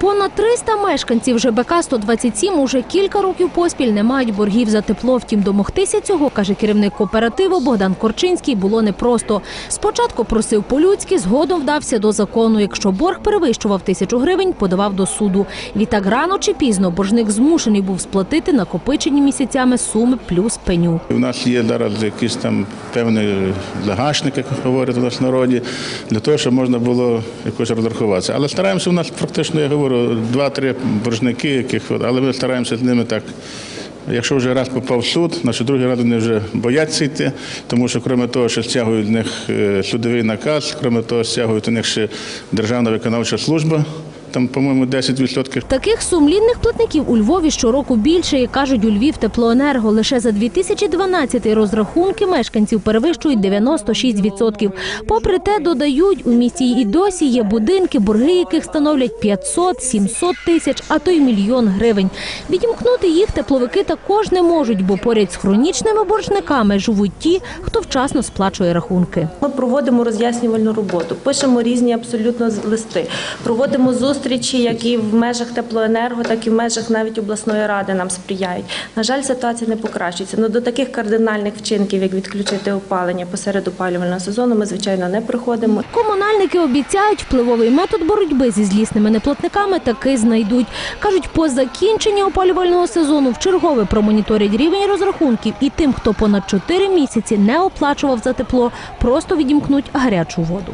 Понад 300 мешканців ЖБК 127 уже кілька років поспіль не мають боргів за тепло. Втім, домогтися цього, каже керівник кооперативу Богдан Корчинський, було непросто. Спочатку просив по-людськи, згодом вдався до закону. Якщо борг перевищував тисячу гривень, подавав до суду. Відтак рано чи пізно боржник змушений був сплатити накопичені місяцями суми плюс пеню. У нас є зараз якийсь там певний загашник, як говорять у нас народі, для того, щоб можна було якось розрахуватися. Але стараємося, у нас практично, я говорю, два-три боржники, яких, але ми стараємося з ними так. Якщо вже раз попав в суд, значить другий раз вони вже бояться йти, тому що крім того, що стягують в них е, судовий наказ, крім того, стягують у них ще Державна виконавча служба, там, по-моєму, 10%. Таких сумлінних платників у Львові щороку більше, як кажуть у Львів теплоенерго. Лише за 2012 розрахунки мешканців перевищують 96%. Попри те, додають, у місті і досі є будинки, борги яких становлять 500-700 тисяч, а то й мільйон гривень. Відімкнути їх тепловики також не можуть, бо поряд з хронічними боржниками живуть ті, хто вчасно сплачує рахунки. Ми проводимо роз'яснювальну роботу, пишемо різні абсолютно з- листи, проводимо зустрічі, як і в межах теплоенерго, так і в межах навіть обласної ради нам сприяють. На жаль, ситуація не покращується. Ну до таких кардинальних вчинків, як відключити опалення посеред опалювального сезону, ми звичайно не приходимо. Комунальники обіцяють, впливовий метод боротьби зі злісними неплатниками таки знайдуть. Кажуть, по закінченні опалювального сезону вчергове промоніторять рівень розрахунків і тим, хто понад 4 місяці не оплачував за тепло, просто відімкнуть гарячу воду.